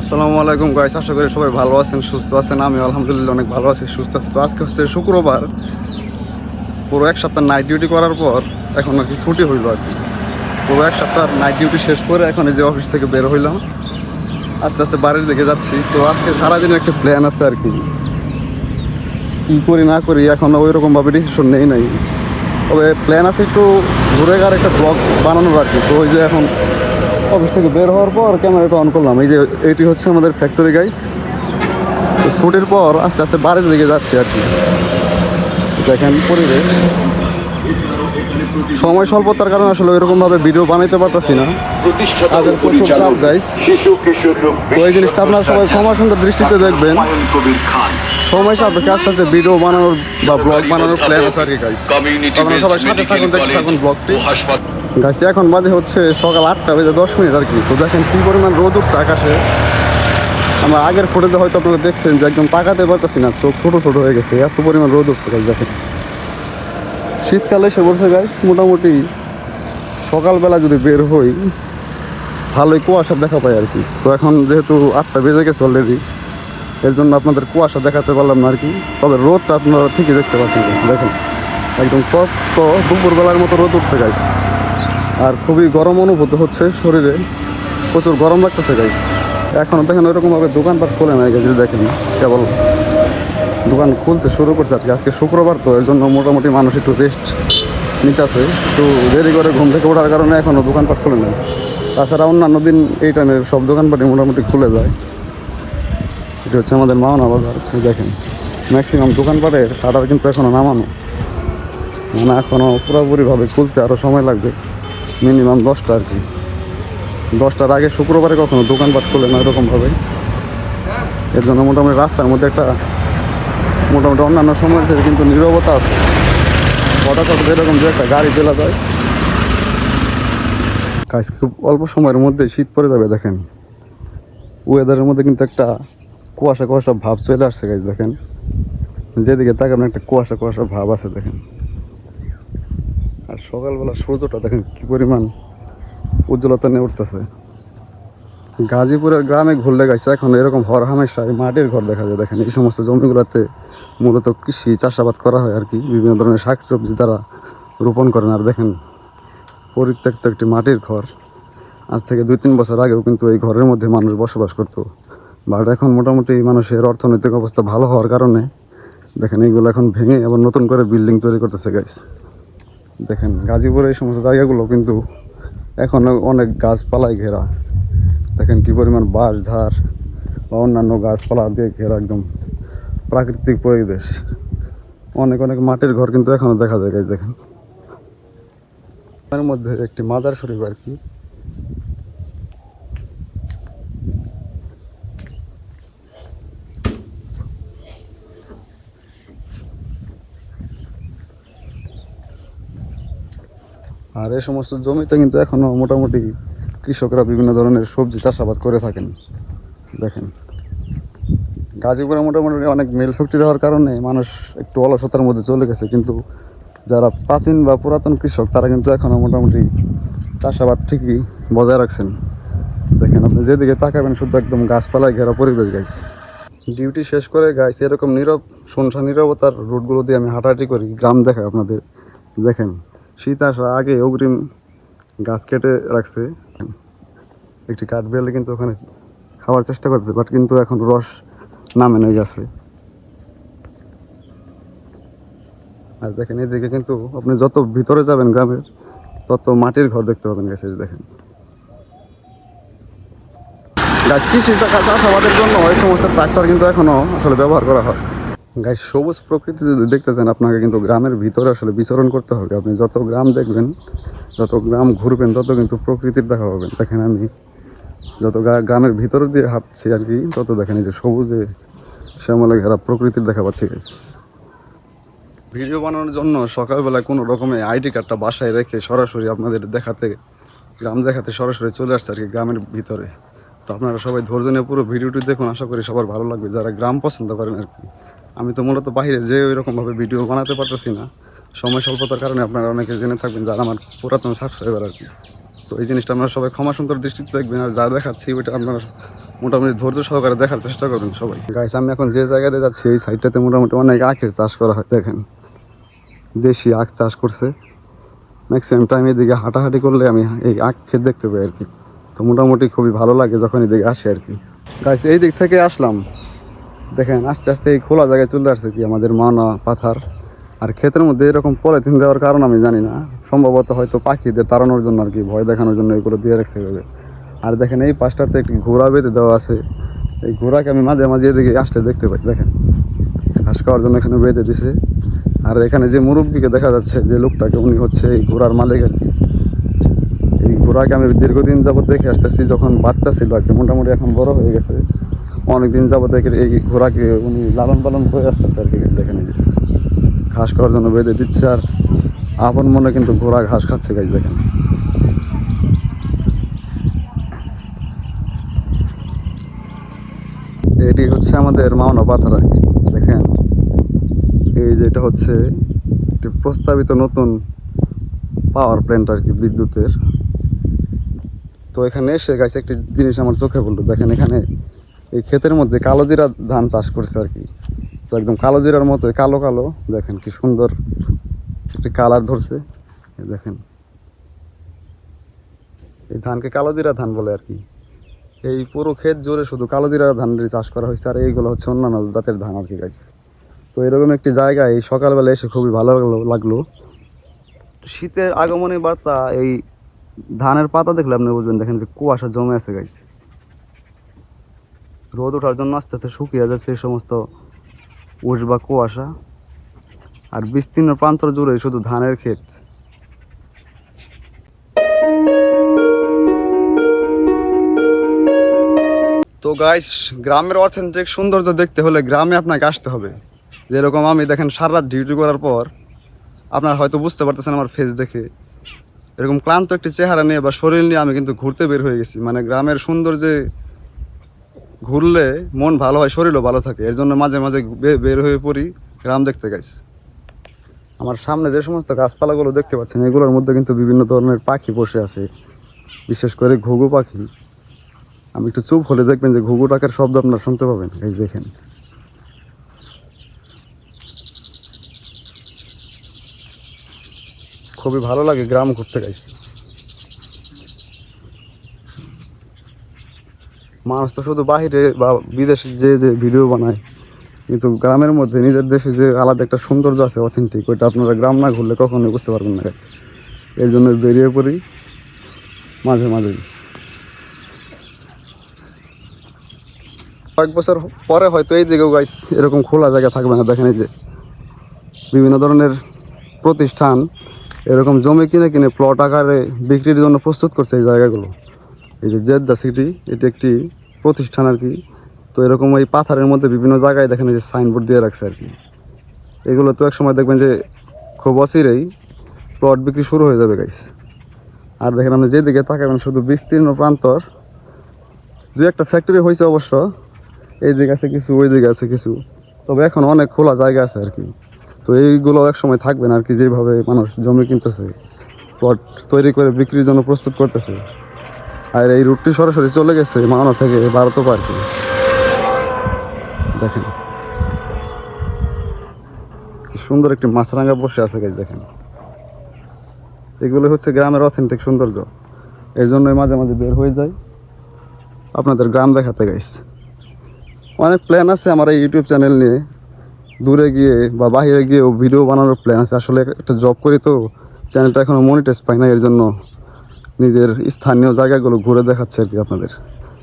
আসসালামু আলাইকুম গাইস আশা করি সবাই ভালো আছেন, সুস্থ আছেন। আমি আলহামদুলিল্লাহ অনেক ভালো আছি, সুস্থ আছি। তো আজকে হচ্ছে শুক্রবার। পুরো এক সপ্তাহ নাইট ডিউটি করার পর এখন আর কি ছুটি হইল আর কি। পুরো এক সপ্তাহ নাইট ডিউটি শেষ করে এখন এই যে অফিস থেকে বের হইলাম। আস্তে আস্তে বাড়ির দিকে যাচ্ছি। তো আজকে সারাদিনের একটা প্ল্যান আছে আর কি। কী করি না করি এখন ওই রকমভাবে ডিসিশন নেই নাই। তবে প্ল্যান আছে একটু ঘুরে গার একটা ব্লগ বানানোর আর কি। তো ওই যে এখন অফিস থেকে বের হওয়ার পর ক্যামেরাটা অন করলাম। এই যে এটি হচ্ছে আমাদের ফ্যাক্টরি গাইস তো শুটের পর আস্তে আস্তে বাড়ির দিকে যাচ্ছি আর কি। দেখেন পরিবেশ। সময় স্বল্পতার কারণে আসলে ওইরকম ভাবে ভিডিও বানাইতে পারতেছি না। তাদের প্রচুর চাপ, তো এই জিনিসটা আপনারা সবাই ক্ষমা সুন্দর দৃষ্টিতে দেখবেন। সময় সাপেক্ষে আস্তে আস্তে ভিডিও বানানোর বা ব্লগ বানানোর প্ল্যান আছে আর কি গাইস আপনারা সবাই সাথে থাকুন দেখতে থাকুন ব্লগটি গাছ এখন বাজে হচ্ছে সকাল আটটা বেজে দশ মিনিট আর কি। তো দেখেন কী পরিমাণ রোদ উঠছে আকাশে। আমরা আগের ফুটেজে হয়তো আপনারা দেখছেন যে একদম তাকাতে পারতেছি না, চোখ ছোটো ছোটো হয়ে গেছে। এত পরিমাণ রোদ উঠছে গাছ দেখেন। শীতকালে এসে বলছে গাছ মোটামুটি সকালবেলা যদি বের হই, ভালোই কুয়াশা দেখা পাই আর কি। তো এখন যেহেতু আটটা বেজে গেছে অলরেডি এর জন্য আপনাদের কুয়াশা দেখাতে পারলাম না আর কি। তবে রোদটা আপনারা ঠিকই দেখতে পাচ্ছেন দেখেন। একদম স্পষ্ট দুপুরবেলার মতো রোদ উঠছে গাছ আর খুবই গরম অনুভূত হচ্ছে শরীরে। প্রচুর গরম লাগতেছে গাই এখনও দেখেন ওইরকমভাবে দোকানপাট খোলে নাই গেছে দেখেন, কেবল দোকান খুলতে শুরু করছে আজকে। আজকে শুক্রবার তো এর জন্য মোটামুটি মানুষ একটু রেস্ট নিতেছে। একটু দেরি করে ঘুম থেকে ওঠার কারণে এখনও দোকানপাট খুলে নেই। তাছাড়া অন্যান্য দিন এই টাইমে সব দোকানপাটই মোটামুটি খুলে যায়। এটা হচ্ছে আমাদের মাওনা বাজার দেখেন। ম্যাক্সিমাম দোকানপাটের শাটার কিন্তু এখনও নামানো। মানে এখনও পুরোপুরিভাবে খুলতে আরও সময় লাগবে। মিনিমাম দশটা আর কি। দশটার আগে শুক্রবারে কখনো দোকানপাট খোলে না এরকমভাবে। এর জন্য মোটামুটি রাস্তার মধ্যে একটা মোটামুটি অন্যান্য সময়ের থেকে কিন্তু নীরবতা আছে। হঠাৎ হঠাৎ এরকম যে একটা গাড়ি চলে যায়। কাজ খুব অল্প সময়ের মধ্যে শীত পড়ে যাবে, দেখেন। ওয়েদারের মধ্যে কিন্তু একটা কুয়াশা কুয়াশা ভাব চলে আসছে গাছ দেখেন। যেদিকে তাকাবেন একটা কুয়াশা কুয়াশা ভাব আছে, দেখেন। সকালবেলা সূর্যটা দেখেন কি পরিমাণ উজ্জ্বলতা নিয়ে উঠতেছে। গাজীপুরের গ্রামে ঘুরলে গেছে এখন এরকম হর হামেশায় মাটির ঘর দেখা যায়। দেখেন এই সমস্ত জমিগুলোতে মূলত কৃষি চাষাবাদ করা হয় আর কি, বিভিন্ন ধরনের শাকসবজি তারা রোপণ করেন। আর দেখেন পরিত্যক্ত একটি মাটির ঘর। আজ থেকে দুই তিন বছর আগেও কিন্তু এই ঘরের মধ্যে মানুষ বসবাস করতো। বাট এখন মোটামুটি মানুষের অর্থনৈতিক অবস্থা ভালো হওয়ার কারণে দেখেন এইগুলো এখন ভেঙে আবার নতুন করে বিল্ডিং তৈরি করতেছে গাইস দেখেন গাজীপুরের এই সমস্ত জায়গাগুলো কিন্তু এখন অনেক গাছপালায় ঘেরা। দেখেন কি পরিমাণ বাঁশ, ঝাড় বা অন্যান্য গাছপালা দিয়ে ঘেরা একদম প্রাকৃতিক পরিবেশ। অনেক অনেক মাটির ঘর কিন্তু এখনও দেখা যায় দেখেন। এর মধ্যে একটি মাদার শরীফ আর কি আর এই সমস্ত জমিতে কিন্তু এখনও মোটামুটি কৃষকরা বিভিন্ন ধরনের সবজি চাষাবাদ করে থাকেন। দেখেন। গাজীপুরে মোটামুটি অনেক মিল ফ্যাক্টরি হওয়ার কারণে মানুষ একটু অলসতার মধ্যে চলে গেছে, কিন্তু যারা প্রাচীন বা পুরাতন কৃষক তারা কিন্তু এখনও মোটামুটি চাষাবাদ ঠিকই বজায় রাখছেন। দেখেন, আপনি যেদিকে তাকাবেন শুধু একদম গাছপালায় ঘেরা পরিবেশ গাইস ডিউটি শেষ করে গাইছে এরকম নীরব শুনশা নীরবতার রুটগুলো দিয়ে আমি হাঁটাহাঁটি করি, গ্রাম দেখায় আপনাদের। দেখেন। শীত আসার আগে অগ্রিম গাছ কেটে রাখছে। একটি কাঠ বিড়ালে কিন্তু ওখানে খাওয়ার চেষ্টা করছে বাট কিন্তু এখন রস নামে নেই গাছে। আর দেখেন, এদিকে কিন্তু আপনি যত ভিতরে যাবেন গ্রামের, তত মাটির ঘর দেখতে পাবেন গাছে, দেখেন। গাছ কৃষি চাষাবাদের জন্য এই সমস্ত ট্রাক্টর কিন্তু এখনও আসলে ব্যবহার করা হয়। গাছ সবুজ প্রকৃতি যদি দেখতে চান আপনাকে কিন্তু গ্রামের ভিতরে আসলে বিচরণ করতে হবে। আপনি যত গ্রাম দেখবেন, যত গ্রাম ঘুরবেন, তত কিন্তু প্রকৃতির দেখা পাবেন। দেখেন আমি যত গ্রামের ভিতর দিয়ে হাঁটছি আর কি, তত দেখেন এই যে সবুজে শ্যামলে ঘেরা প্রকৃতির দেখা পাচ্ছি ভিডিও বানানোর জন্য সকালবেলা কোনো রকমের আইডি কার্ডটা বাসায় রেখে সরাসরি আপনাদের দেখাতে, গ্রাম দেখাতে সরাসরি চলে আসছে আর কি গ্রামের ভিতরে। তো আপনারা সবাই ধৈর্য নিয়ে পুরো ভিডিওটি দেখুন। আশা করি সবার ভালো লাগবে। যারা গ্রাম পছন্দ করেন আর কি আমি তো মূলত বাইরে যে ওইরকমভাবে ভিডিও বানাতে পারতেছি না। সময় স্বল্পতার কারণে আপনারা অনেকে জেনে থাকবেন যারা আমার পুরাতন সাবস্ক্রাইবার আর কি। তো এই জিনিসটা আপনারা সবাই ক্ষমা সুন্দর দৃষ্টিতে দেখবেন আর যা দেখাচ্ছি ওইটা আপনারা মোটামুটি ধৈর্য সহকারে দেখার চেষ্টা করবেন সবাই। গাইস আমি এখন যে জায়গাতে যাচ্ছি, এই সাইডটাতে মোটামুটি অনেক আখের চাষ করা হয়, দেখেন। দেশি আখ চাষ করছে। ম্যাক্সিমাম টাইম এদিকে হাঁটাহাঁটি করলে আমি এই আখ ক্ষেত দেখতে পাই আর কি। তো মোটামুটি খুবই ভালো লাগে যখন এদিকে আসে আর কি। গাইস এই দিক থেকে আসলাম। দেখেন, আস্তে আস্তে এই খোলা জায়গায় চলে আসছে কি আমাদের মানা, পাথার। আর ক্ষেতের মধ্যে এরকম পলিথিন দেওয়ার কারণ আমি জানি না। সম্ভবত হয়তো পাখিদের তাড়ানোর জন্য আর কি, ভয় দেখানোর জন্য এগুলো দিয়ে রাখছে এভাবে। আর দেখেন, এই পাশটাতে একটি ঘোড়া বেঁধে দেওয়া আছে। এই ঘোড়াকে আমি মাঝে মাঝে এদিকে আসলে দেখতে পাই, দেখেন। ঘাস খাওয়ার জন্য এখানে বেঁধে দিছে। আর এখানে যে মুরব্বীকে দেখা যাচ্ছে, যে লোকটাকে উনি হচ্ছে এই ঘোড়ার মালিক আর কি। এই ঘোড়াকে আমি দীর্ঘদিন যাবত দেখে আসতেছি, যখন বাচ্চা ছিল আর কি, মোটামুটি এখন বড় হয়ে গেছে। অনেকদিন যাবত এই ঘোড়াকে উনি লালন পালন করে আসতেছে আর কি দেখেন যে ঘাস খাওয়ার জন্য বেঁধে দিচ্ছে আর আপন মনে কিন্তু ঘোড়া ঘাস খাচ্ছে গাছ দেখেন। এটি হচ্ছে আমাদের মাওনা পাথর আর কি, দেখেন। এই যেটা হচ্ছে একটি প্রস্তাবিত নতুন পাওয়ার প্ল্যান্ট আর কি, বিদ্যুতের। তো এখানে এসে গেছে একটি জিনিস আমার চোখে পড়ল, দেখেন এখানে এই ক্ষেতের মধ্যে কালো জিরা ধান চাষ করছে আর কি। তো একদম কালো জিরার মতো কালো কালো, দেখেন কি সুন্দর একটি কালার ধরছে। দেখেন। এই ধানকে কালো জিরা ধান বলে আর কি। এই পুরো ক্ষেত জুড়ে শুধু কালো জিরা ধানের চাষ করা হয়েছে, আর এইগুলো হচ্ছে অন্যান্য জাতের ধান আর কি গাছ তো এরকম একটি জায়গায় সকালবেলা এসে খুবই ভালো লাগল লাগল। শীতের আগমনী বার্তা, এই ধানের পাতা দেখলে আপনি বুঝবেন, দেখেন যে কুয়াশা জমে আছে গাছ রোদ ওঠার জন্য আস্তে আস্তে শুকিয়ে যাচ্ছে এই সমস্ত উষ বা কুয়াশা। আর বিস্তীর্ণ প্রান্তর জুড়ে শুধু ধানের ক্ষেত। তো গাইস গ্রামের অর্থনৈতিক সৌন্দর্য দেখতে হলে গ্রামে আপনাকে আসতে হবে। যেরকম আমি দেখেন সারা রাত ডিউটি করার পর, আপনার হয়তো বুঝতে পারতেছেন আমার ফেস দেখে। এরকম ক্লান্ত একটি চেহারা নিয়ে বা শরীর নিয়ে আমি কিন্তু ঘুরতে বের হয়ে গেছি। মানে গ্রামের সৌন্দর্যে ঘুরলে মন ভালো হয়, শরীরও ভালো থাকে। এর জন্য মাঝে মাঝে বের হয়ে পড়ি, গ্রাম দেখতে গাইছি আমার সামনে যে সমস্ত গাছপালাগুলো দেখতে পাচ্ছেন, এগুলোর মধ্যে কিন্তু বিভিন্ন ধরনের পাখি বসে আছে। বিশেষ করে ঘুঘু পাখি। আমি একটু চুপ হলে দেখবেন যে ঘুঘু টাকার শব্দ আপনার শুনতে পাবেন। এই দেখেন। খুবই ভালো লাগে গ্রাম ঘুরতে গাইছি মানুষ তো শুধু বাহিরে বা বিদেশে যে যে ভিডিও বানায়, কিন্তু গ্রামের মধ্যে নিজের দেশে যে আলাদা একটা সৌন্দর্য আছে অথেন্টিক ওইটা আপনারা গ্রাম না ঘুরলে কখনোই বুঝতে পারবেন না। এই জন্য বেরিয়ে পড়ি, মাঝে মাঝেই। কয়েক বছর পরে হয়তো এই দিকেও গাইস এরকম খোলা জায়গা থাকবে না, দেখেন এই যে। বিভিন্ন ধরনের প্রতিষ্ঠান এরকম জমি কিনে কিনে প্লট আকারে বিক্রির জন্য প্রস্তুত করছে এই জায়গাগুলো। এই যে জেদ্দা সিটি এটি একটি প্রতিষ্ঠান আর কি। তো এরকম ওই পাথারের মধ্যে বিভিন্ন জায়গায় দেখেন যে সাইনবোর্ড দিয়ে রাখছে আর কি। এগুলো তো এক সময় দেখবেন যে খুব অচিরেই প্লট বিক্রি শুরু হয়ে যাবে গাইস আর দেখেন আপনি যেদিকে তাকাবেন, শুধু বিস্তীর্ণ প্রান্তর, দু একটা ফ্যাক্টরি হয়েছে অবশ্য। এই দিকে আছে কিছু ওই দিকে আছে কিছু। তবে এখন অনেক খোলা জায়গা আছে আর কি। তো এইগুলো এক সময় থাকবে না আর কি, যেভাবে মানুষ জমি কিনতেছে প্লট তৈরি করে বিক্রির জন্য প্রস্তুত করতেছে। আর এই রুটটি সরাসরি চলে গেছে মাওনা থেকে ভারত পার্কে। দেখেন। সুন্দর একটি মাছরাঙা বসে আছে গাছ দেখেন। এগুলো হচ্ছে গ্রামের অথেন্টিক সৌন্দর্য। এই জন্যই মাঝে মাঝে বের হয়ে যায় আপনাদের গ্রাম দেখাতে গাইস অনেক প্ল্যান আছে আমার এই ইউটিউব চ্যানেল নিয়ে। দূরে গিয়ে বা বাইরে গিয়েও ভিডিও বানানোর প্ল্যান আছে। আসলে একটা জব করি তো চ্যানেলটা এখনও মনিটাইজ পাই না, এর জন্য নিজের স্থানীয় জায়গাগুলো ঘুরে দেখাচ্ছে আর কি আপনাদের।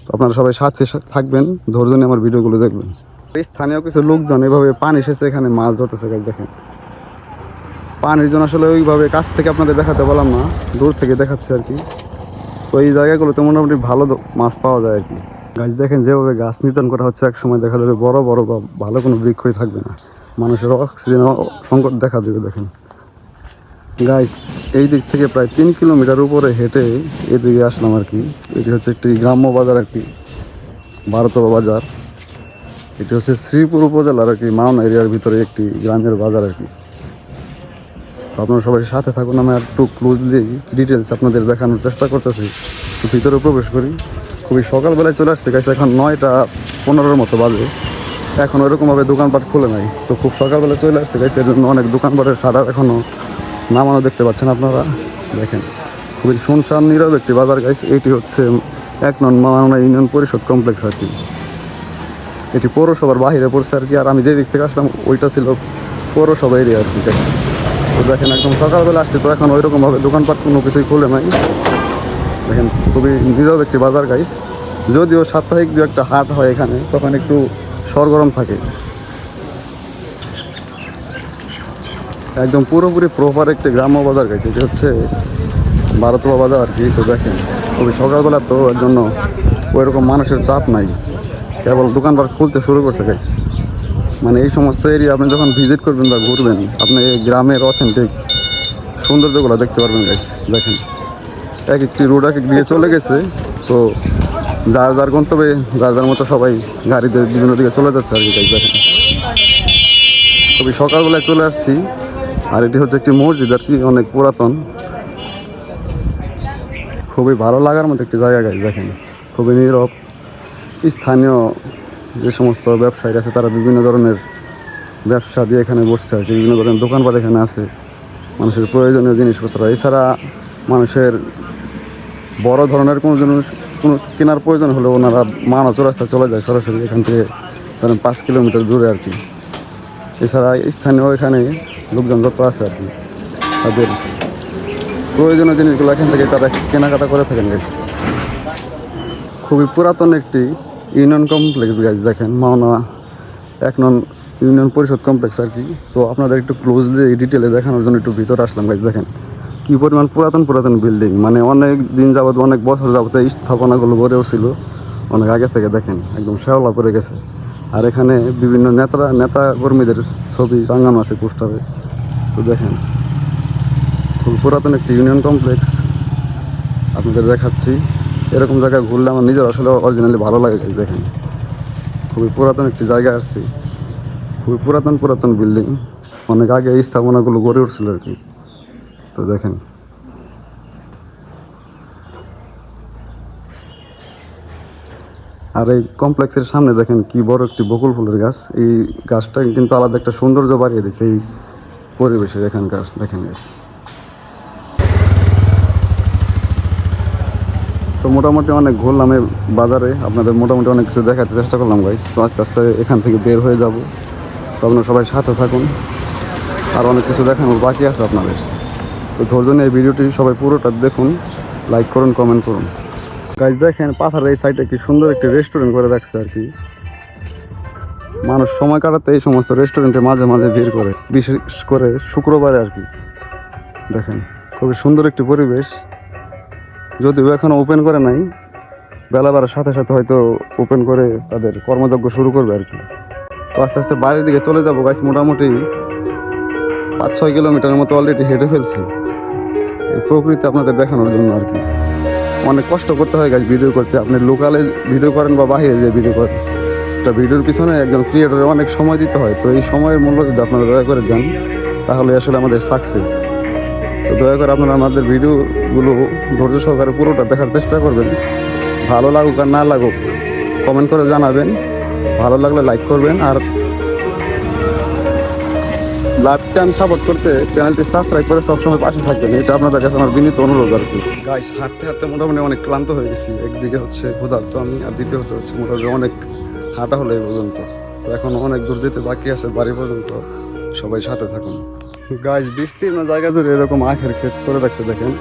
তো আপনারা সবাই সাথে থাকবেন, ধৈর্য নিয়ে আমার ভিডিওগুলো দেখবেন। স্থানীয় কিছু লোকজন এভাবে পানি এসেছে এখানে মাছ ধরতেছে দেখেন। পানির জন্য আসলে ওইভাবে কাছ থেকে আপনাদের দেখাতে বললাম না, দূর থেকে দেখাচ্ছে আর কি। তো এই জায়গাগুলোতে মোটামুটি ভালো মাছ পাওয়া যায় আর কি। গাছ দেখেন যেভাবে গাছ নিধন করা হচ্ছে, এক সময় দেখা যাবে বড় বড় বা ভালো কোনো বৃক্ষই থাকবে না। মানুষের অক্সিজেন সংকট দেখা দেবে, দেখেন। গাইস এই দিক থেকে প্রায় তিন কিলোমিটার উপরে হেঁটে এদিকে আসলাম আর কি। এটি হচ্ছে একটি গ্রাম্য বাজার আর কি বাজার। এটি হচ্ছে শ্রীপুর উপজেলার আর কি মাউন এরিয়ার ভিতরে একটি গ্রামের বাজার আর কি। তো আপনারা সবাই সাথে থাকুন, আমি একটু ক্লোজলি ডিটেলস আপনাদের দেখানোর চেষ্টা করতেছি। তো ভিতরে প্রবেশ করি। খুবই সকালবেলায় চলে আসছে গাইছে এখন নয়টা পনেরোর মতো বাজে। এখন ওরকমভাবে দোকানপাট খুলে নাই। তো খুব সকালবেলা চলে আসছে গাইছে এর জন্য অনেক দোকানপাটের সারার এখনও নামানো দেখতে পাচ্ছেন আপনারা। দেখেন, খুবই শুনশান, নীরব একটি বাজার। গাইছে এটি হচ্ছে এক নন মাওনা ইউনিয়ন পরিষদ কমপ্লেক্স আর কি। এটি পৌরসভার বাহিরে পড়ছে আর কি। আর আমি যে দিক থেকে আসলাম, ওইটা ছিল পৌরসভা এরিয়া আর কি তো দেখেন, একদম সকালবেলা আসছে তো এখন ওইরকমভাবে দোকানপাট কোনো কিছুই খুলে নাই। দেখেন, খুবই নীরব একটি বাজার গাইস যদিও সাপ্তাহিক দু একটা হাট হয় এখানে, তখন একটু সরগরম থাকে। একদম পুরোপুরি প্রপার একটি গ্রাম্য বাজার গেছে এটি হচ্ছে ভারতবা বাজার আর কি, তো দেখেন, খুবই সকালবেলা তো এর জন্য ওইরকম মানুষের চাপ নাই। কেবল দোকানপাট খুলতে শুরু করছে গাইছে মানে এই সমস্ত এরিয়া আপনি যখন ভিজিট করবেন বা ঘুরবেন, আপনি এই গ্রামের অথেন্টিক সৌন্দর্যগুলো দেখতে পারবেন গাইছে দেখেন। এক একটি রোড এক দিকে চলে গেছে, তো যার যার গন্তব্যে, যার যার মতো সবাই গাড়িতে বিভিন্ন দিকে চলে যাচ্ছে আর কি দেখেন। খুবই সকালবেলায় চলে আসছি। আর এটি হচ্ছে একটি মসজিদ আর কি, অনেক পুরাতন। খুবই ভালো লাগার মতো একটি জায়গা গাছ দেখেন। খুবই নীরব। স্থানীয় যে সমস্ত ব্যবসায়ী আছে, তারা বিভিন্ন ধরনের ব্যবসা দিয়ে এখানে বসছে আর কি, বিভিন্ন ধরনের দোকানপাট এখানে আছে, মানুষের প্রয়োজনীয় জিনিসপত্র। এছাড়া মানুষের বড় ধরনের কোনো জিনিস, কোনো কেনার প্রয়োজন হলে ওনারা মানচ রাস্তা চলে যায় সরাসরি এখান থেকে, ধরেন পাঁচ কিলোমিটার দূরে আর কি। এছাড়া স্থানীয় এখানে লোকজন যত আছে আর কি, তাদের প্রয়োজনীয় জিনিসগুলো এখান থেকে তারা কেনাকাটা করে থাকেন গাইজ খুবই পুরাতন একটি ইউনিয়ন কমপ্লেক্স গাইজ দেখেন, মাওনা এক নন ইউনিয়ন পরিষদ কমপ্লেক্স আর কি। তো আপনাদের একটু ক্লোজলি ডিটেলে দেখানোর জন্য একটু ভিতরে আসলাম গাইজ দেখেন। কী পরিমাণ পুরাতন পুরাতন বিল্ডিং মানে অনেক দিন যাবত অনেক বছর যাবত এই স্থাপনাগুলো গড়ে উঠছিল। অনেক আগে থেকে দেখেন, একদম শেওলা পড়ে গেছে। আর এখানে বিভিন্ন নেতারা নেতা কর্মীদের ছবি টাঙানো আছে পোস্টারে। তো দেখেন খুব পুরাতন একটি ইউনিয়ন কমপ্লেক্স। আপনাদের দেখাচ্ছি। এরকম জায়গায় ঘুরলে আমার নিজের আসলে অরিজিনালি ভালো লাগে দেখেন। খুবই পুরাতন একটি জায়গা আসছি খুবই পুরাতন পুরাতন বিল্ডিং অনেক আগে এই স্থাপনাগুলো গড়ে উঠছিল আর কি। তো দেখেন। আর এই কমপ্লেক্সের সামনে দেখেন কি বড় একটি বকুল ফুলের গাছ। এই গাছটা কিন্তু আলাদা একটা সৌন্দর্য বাড়িয়ে দিচ্ছে এই পরিবেশের এখানকার, দেখেন গাছ তো মোটামুটি অনেক ঘুরলাম এই বাজারে। আপনাদের মোটামুটি অনেক কিছু দেখাতে চেষ্টা করলাম গাইস তো আস্তে আস্তে এখান থেকে বের হয়ে যাব। তো আপনারা সবাই সাথে থাকুন। আর অনেক কিছু দেখানোর বাকি আছে আপনাদের। তো ধৈর্য নিয়ে এই ভিডিওটি সবাই পুরোটা দেখুন লাইক করুন কমেন্ট করুন। গাইজ দেখেন পাথার এই সাইডে কি সুন্দর একটি রেস্টুরেন্ট করে রাখছে আর কি। মানুষ সময় কাটাতে এই সমস্ত রেস্টুরেন্টে মাঝে মাঝে ভিড় করে। বিশেষ করে শুক্রবারে আর কি। দেখেন, খুবই সুন্দর একটি পরিবেশ। যদিও এখনও ওপেন করে নাই, বেলা বাড়ার সাথে সাথে হয়তো ওপেন করে তাদের কর্মযজ্ঞ শুরু করবে আর কি। আস্তে আস্তে বাড়ির দিকে চলে যাব গাছ মোটামুটি পাঁচ ছয় কিলোমিটারের মতো অলরেডি হেঁটে ফেলছি। এই প্রকৃতি আপনাদের দেখানোর জন্য আর কি। অনেক কষ্ট করতে হয় গাছ ভিডিও করতে। আপনি লোকালে ভিডিও করেন বা বাইরে যে ভিডিও করেন। একটা ভিডিওর পিছনে একজন ক্রিয়েটরের অনেক সময় দিতে হয়। তো এই সময়ের মূল্য যদি আপনারা দয়া করে দেন, তাহলে আসলে আমাদের সাকসেস তো দয়া করে আপনারা আমাদের ভিডিওগুলো ধৈর্য সহকারে পুরোটা দেখার চেষ্টা করবেন। ভালো লাগুক আর না লাগুক কমেন্ট করে জানাবেন। ভালো লাগলে লাইক করবেন আর লাইভ টাইম সাপোর্ট করতে চ্যানেলটি সাবস্ক্রাইব করে সবসময় পাশে থাকবেন। এটা আপনাদের কাছে আমার বিনীত অনুরোধ আর কি। গাইস হাঁটতে হাঁটতে মোটামুটি অনেক ক্লান্ত হয়ে গেছি। একদিকে হচ্ছে ক্ষুধার্ত আমি আর দ্বিতীয়ত হচ্ছে মোটামুটি অনেক হাঁটা হলো এই পর্যন্ত। তো এখন অনেক দূর যেতে বাকি আছে, বাড়ি পর্যন্ত সবাই সাথে থাকুন। গাছ বিস্তীর্ণ জায়গা জুড়ে এরকম আখের ক্ষেত করে রাখছে দেখেন,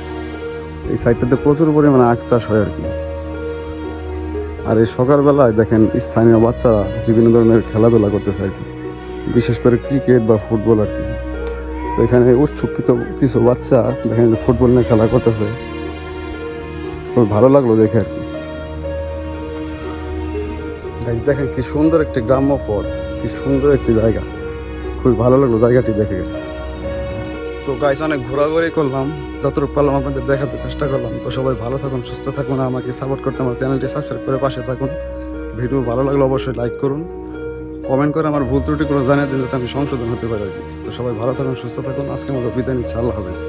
এই সাইডটাতে প্রচুর পরিমাণে আখ চাষ হয় আর কি। আর এই সকালবেলায় দেখেন স্থানীয় বাচ্চারা বিভিন্ন ধরনের খেলাধুলা করতেছে আর কি, বিশেষ করে ক্রিকেট বা ফুটবল আর কি। তো এখানে উৎসুক কিছু কিছু বাচ্চা দেখেন ফুটবল নিয়ে খেলা করতেছে। খুব ভালো লাগল দেখে আর কি। গাইজ দেখেন কি সুন্দর একটি গ্রাম্য পথ, কি সুন্দর একটি জায়গা। খুবই ভালো লাগল জায়গাটি দেখে। গেছে তো গাইস অনেক ঘোরাঘুরি করলাম, যতটুকু পারলাম আপনাদের দেখাতে চেষ্টা করলাম। তো সবাই ভালো থাকুন, সুস্থ থাকুন, আমাকে সাপোর্ট করতে আমার চ্যানেলটি সাবস্ক্রাইব করে পাশে থাকুন। ভিডিও ভালো লাগলে অবশ্যই লাইক করুন। কমেন্ট করে আমার ভুল ত্রুটিগুলো জানিয়ে দিন যাতে আমি সংশোধন হতে পারি আর কি। তো সবাই ভালো থাকুন, সুস্থ থাকুন। আজকে মতো বিদায় নিচ্ছি, আল্লাহ হাফেজ।